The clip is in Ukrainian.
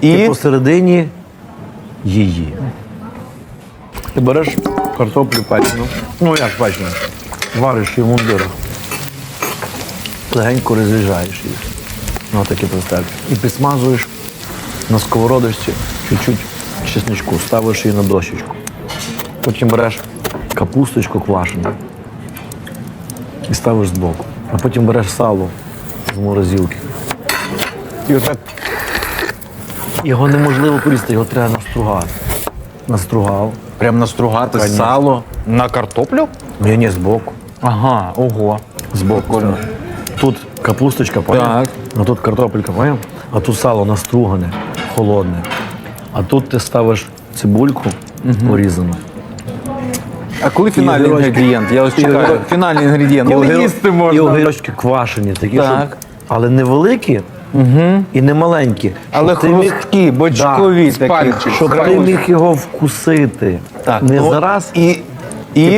І? і посередині її. Ти береш картоплю печену, ну як печену, вариш її в мундирах, легенько розріжаєш її. Ну, такі простельки. І підсмазуєш на сковородочці чуть-чуть чесничку, ставиш її на дощечку. Потім береш капусточку квашену і ставиш збоку. А потім береш сало з морозилки. І отак його неможливо порізати, його треба настругати. Настругав. Прям настругати Конечно. сало на картоплю? Ні, ні, збоку. Ага, ого. Збоку. Тут капусточка, поняв? Так. А тут картопелька, поняв? А тут сало настругане, холодне. А тут ти ставиш цибульку порізану. А коли фінальний огірочки. інгредієнт? Я ось чекаю. огіро- Фінальний інгредієнт. Огіро- їсти І можна? огірочки квашені, такі, Так. щоб, але не великі і не маленькі. Але Щоб ти міг- хрусткі, бочкові Да. такі. Щоб ти міг його вкусити. Так, Не ну, зараз. І, і